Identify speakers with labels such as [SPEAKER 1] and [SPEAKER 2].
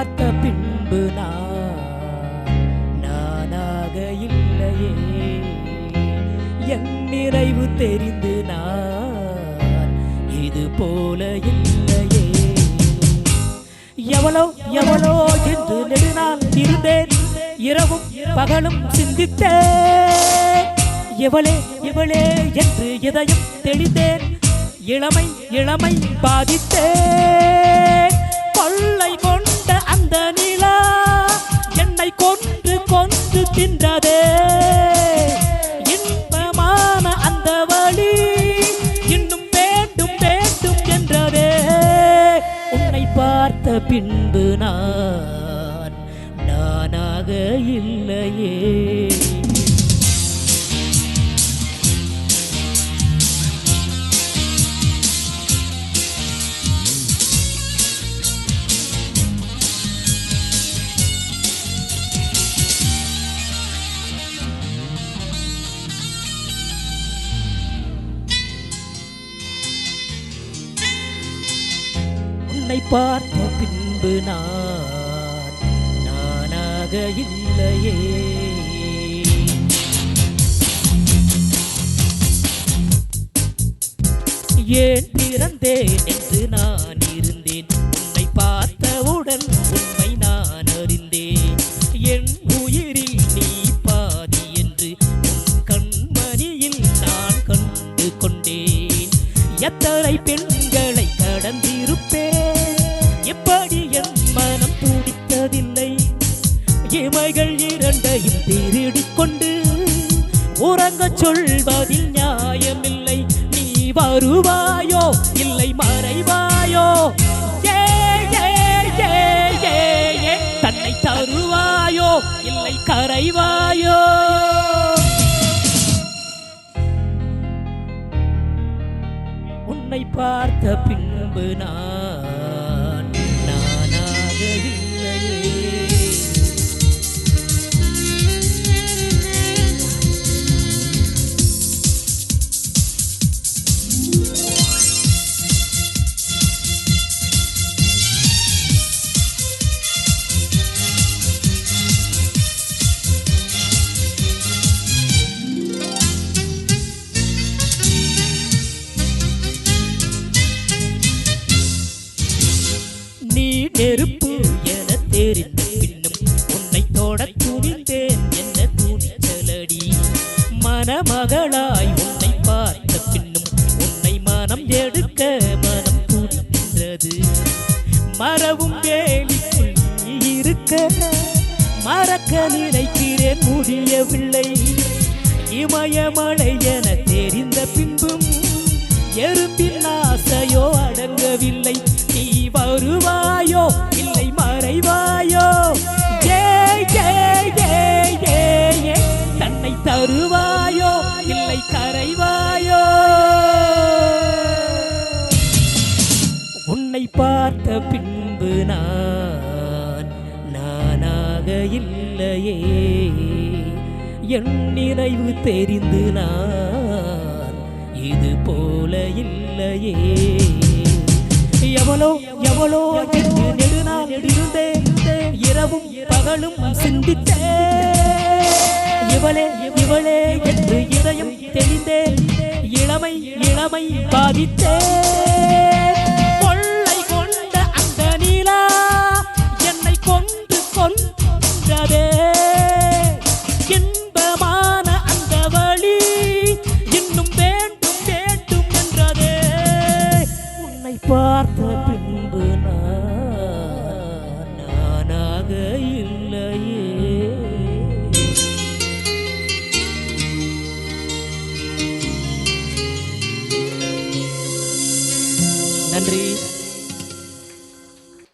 [SPEAKER 1] பார்த்த பின்பு நான் நானாக இல்லையே. என் நிறைவு தெரிந்து நான் இது போல இல்லையே. எவளோ எவளோ என்று நெடுநாள் இருந்தேன். இரவும் பகலும் சிந்தித்தேன். எவளே எவளே என்று இதயம் தெளித்தேன் இளமை இளமை பாதித்தேன். இருக்கின்றதே இன்பமான அந்த வழி இன்னும் வேண்டும் வேண்டும் என்றதே உன்னை பார்த்த பின்பு நான் நானாக இல்லையே. உன்னை பார்த்த பின்பு நான் நானாக இல்லையே. ஏன் பிறந்தேன் என்று நான் இருந்தேன்? உன்னை பார்த்தவுடன் உண்மை நான் அறிந்தேன். என் உயிரில் நீ பாதி என்று உன் கண்மணியில் நான் கண்டு கொண்டேன். எத்தனை பெண் உறங்கச் சொல்வதில் நியாயமில்லை. நீ வருவாயோ? இல்லை மறைவாயோ? ஏ, ஏ, ஏ, தன்னை தருவாயோ? இல்லை கரைவாயோ? உன்னை பார்த்த பின்பு நான் துடிக்கின்றது மரவும் வேலிக்குள் நீ இருக்க. மறக்க நினைக்கிறேன் முடியவில்லை. இமயமலை என தெரிந்த பின்பும் எறும்பின் ஆசையோ அடங்கவில்லை. பார்த்த பின்பு நான் நானாக இல்லையே. என் நினைவு தெரிந்து நான் இது போல இல்லையே. எவளோ எவளோ என்று நெடுநாள் இருந்தேன். இரவும் பகலும் சிந்தித்தே இவளே இவளே என்று இதயம் தெளிந்தேன். இளமை இளமை பாதித்தேன். பார்த்த பின்பு நான் நானாக இல்லையே. நன்றி.